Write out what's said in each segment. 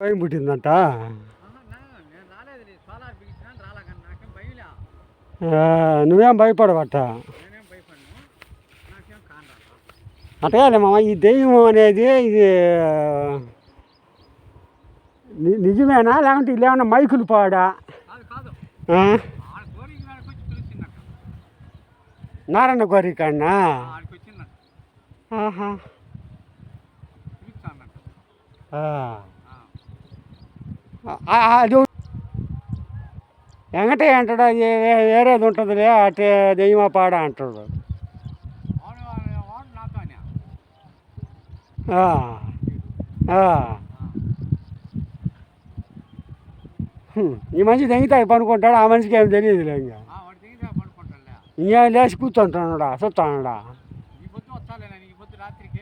భయం పుట్టిందంట ఆహా, నా- నేను రాలేదు సోలార్ బిగించినా రాలా కానీ నాకేం భయంలే ఆ, నువ్వేం భయపడవట నేనేం భయపడను నాకేం కాను అటగానే మామ ఈ దెయ్యం అనేది ఇది ని- నిజమేనా లేకుంటే ఇలా ఏమన్నా మైకులు పాడా కాదు కాదు ఆ? ఆడ గోరికి మేడకు వచ్చి పిలిచిందట నారాయణ గోరి కాడనా ఆడికి వచ్చిందట ఆహా పిలుస్తానట ఆ. ఆ, అది వెంకటయ్య అంటాడు అది వే- వేరేది ఉంటుందిలే అటే దెయ్యమా పాడ అంటాడు వాడు వాడు- వాడు నాతోనే ఆ. ఆ. హ్మ్. ఈ మనిషి దెంగితాయి పనుకుంటాడు ఆ మనిషికి ఏం తెలియదులే ఇంకా ఆ, వాడు దిగితే పడుకుంటాడులే ఇంకేం లేచి కూర్చుంటున్నాడా చూస్తాడా ఈ పొద్దు వస్తాలే నేను ఈ పొద్దు రాత్రికి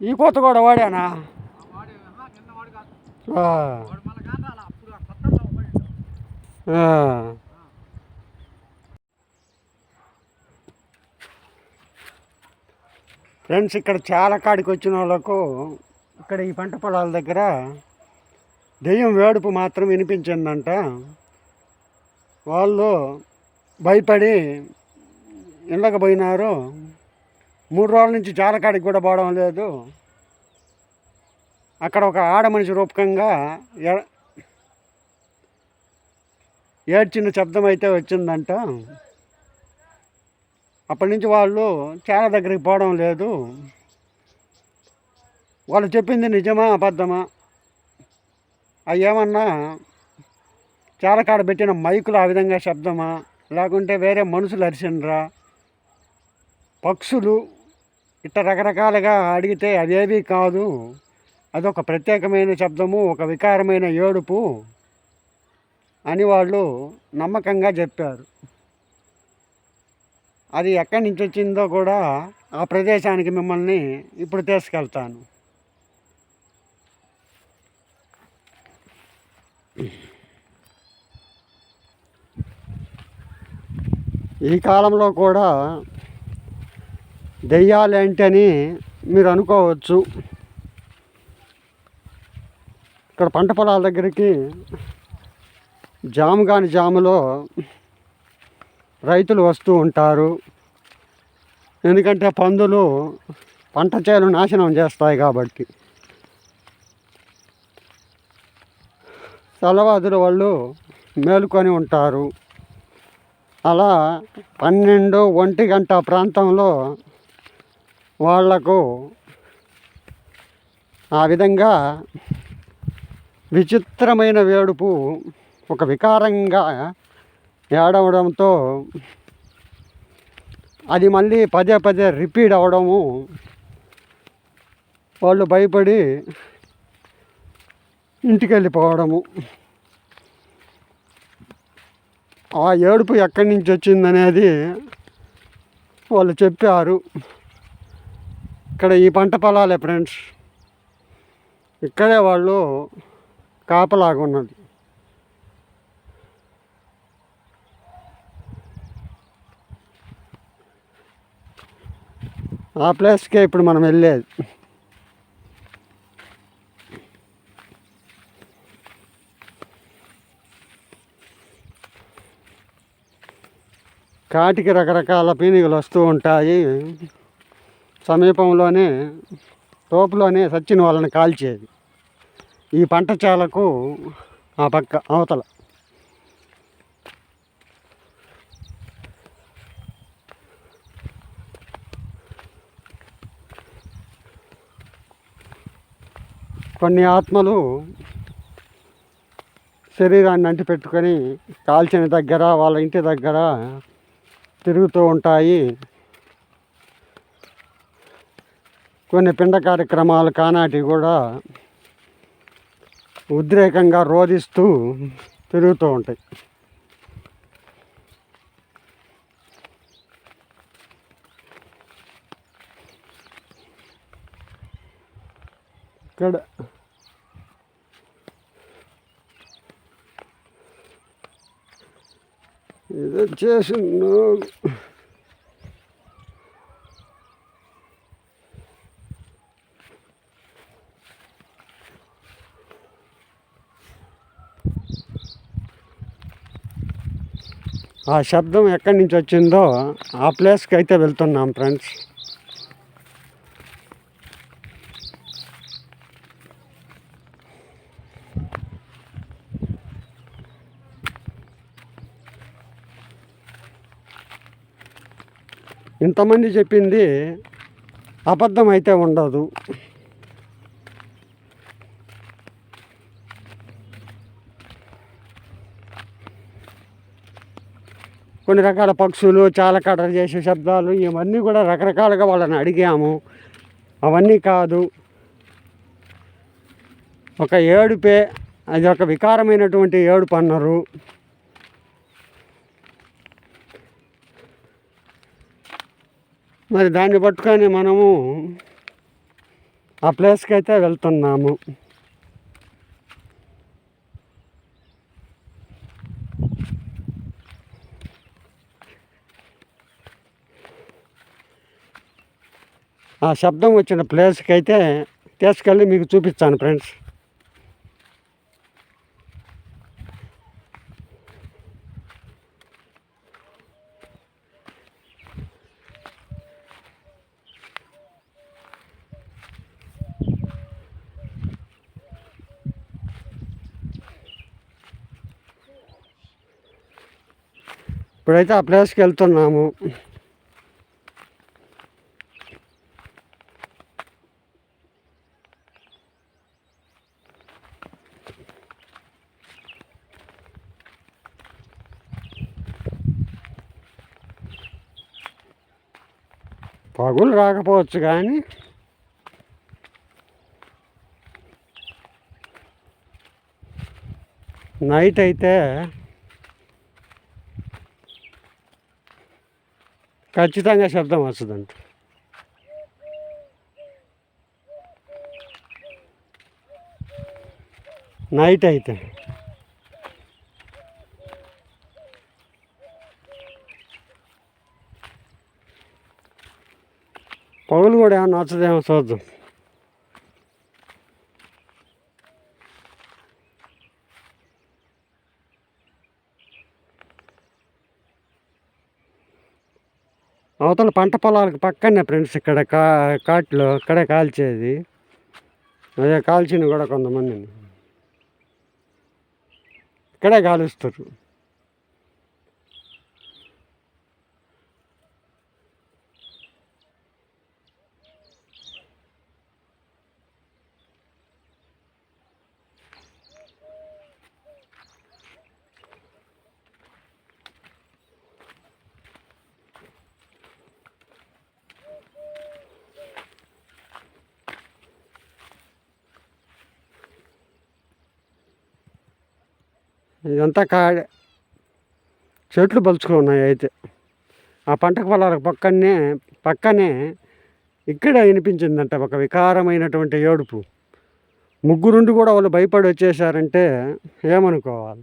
ఈ కోత కూడా వాడానా. ఫ్రెండ్స్ ఇక్కడ చాలా కాడికి వచ్చిన వాళ్ళకు ఇక్కడ ఈ పంట పొలాల దగ్గర దెయ్యం వేడుపు మాత్రం వినిపించిందంట. వాళ్ళు భయపడి ఇళ్ళకి పోయినారు. మూడు రోజుల నుంచి జాలకాడికి కూడా పోవడం లేదు. అక్కడ ఒక ఆడ మనిషి రూపకంగా ఏడ్చిన శబ్దం అయితే వచ్చిందంట. అప్పటి నుంచి వాళ్ళు చాలా దగ్గరికి పోవడం లేదు. వాళ్ళు చెప్పింది నిజమా అబద్ధమా? అవి ఏమన్నా చాలాకాడ పెట్టిన మైకులు ఆ విధంగా శబ్దమా? లేకుంటే వేరే మనుషులు అరిసినరా పక్షులు ఇట్ట రకరకాలుగా అడిగితే అదేవి కాదు. అదొక ప్రత్యేకమైన శబ్దము ఒక వికారమైన ఏడుపు అని వాళ్ళు నమ్మకంగా చెప్పారు. అది ఎక్కడి నుంచి వచ్చిందో కూడా ఆ ప్రదేశానికి మిమ్మల్ని ఇప్పుడు తీసుకెళ్తాను. ఈ కాలంలో కూడా దెయ్యాలేంటని మీరు అనుకోవచ్చు. ఇక్కడ పంట పొలాల దగ్గరికి జాము కాని జాములో రైతులు వస్తూ ఉంటారు. ఎందుకంటే పందులు పంట చేలు నాశనం చేస్తాయి కాబట్టి. చలవాదుల వాళ్ళు మేలుకొని ఉంటారు. అలా పన్నెండు ఒంటి గంట ప్రాంతంలో వాళ్ళకు ఆ విధంగా విచిత్రమైన వేడుపు ఒక వికారంగా ఏడవడంతో అది మళ్ళీ పదే పదే రిపీట్ అవడము వాళ్ళు భయపడి ఇంటికి వెళ్ళిపోవడము ఆ ఏడుపు ఎక్కడి నుంచి వచ్చిందనేది వాళ్ళు చెప్పారు. ఇక్కడ ఈ పంట పొలాలే ఫ్రెండ్స్. ఇక్కడే వాళ్ళు కాపలాగా ఉన్నది ఆ ప్లేస్కే ఇప్పుడు మనం వెళ్ళేది. కాటికి రకరకాల పీనికలు వస్తూ ఉంటాయి. సమీపంలోనే తోపులోనే సచ్చిన వాళ్ళని కాల్చేది. ఈ పంట చాలకు ఆ పక్క అవతల. కొన్ని ఆత్మలు శరీరాన్ని అంటి పెట్టుకొని కాల్చిన దగ్గర వాళ్ళ ఇంటి దగ్గర తిరుగుతూ ఉంటాయి. కొన్ని పిండ కార్యక్రమాలు కానాటి కూడా ఉద్రేకంగా రోధిస్తూ తిరుగుతూ ఉంటాయి. ఇక్కడ ఇది చేసిన ఆ శబ్దం ఎక్కడి నుంచి వచ్చిందో ఆ ప్లేస్కి అయితే వెళ్తున్నాం ఫ్రెండ్స్. ఇంతమంది చెప్పింది అబద్ధం అయితే ఉండదు. కొన్ని రకాల పక్షులు చాలా కట్ట చేసే శబ్దాలు ఇవన్నీ కూడా రకరకాలుగా వాళ్ళని అడిగాము. అవన్నీ కాదు. ఒక ఏడుపే అది ఒక వికారమైనటువంటి ఏడుపు అన్నారు. మరి దాన్ని పట్టుకొని మనము ఆ ప్లేస్కి అయితే వెళ్తున్నాము. ఆ శబ్దం వచ్చిన ప్లేస్కి అయితే తీసుకెళ్ళి మీకు చూపిస్తాను ఫ్రెండ్స్. ఇప్పుడైతే ఆ ప్లేస్కి వెళ్తున్నాము. పగులు రాకపోవచ్చు కానీ నైట్ అయితే ఖచ్చితంగా శబ్దం వస్తుందంట. నైట్ అయితే పగులు కూడా ఏమన్నా వస్తుందేమో చూద్దాం. అవతల పంట పొలాలకు పక్కనే ఫ్రెండ్స్ ఇక్కడ కా కాట్లో ఇక్కడే కాల్చేది. అదే కాల్చిన కూడా కొంతమందిని. ఇక్కడే కాలుస్తారు. ఇదంతా కాడే. చెట్లు పలుచుకున్నాయి అయితే. ఆ పంట పొలాలకు పక్కనే పక్కనే ఇక్కడే వినిపించిందంట ఒక వికారమైనటువంటి ఏడుపు. ముగ్గురుండి కూడా వాళ్ళు భయపడి వచ్చేసారంటే ఏమనుకోవాలి?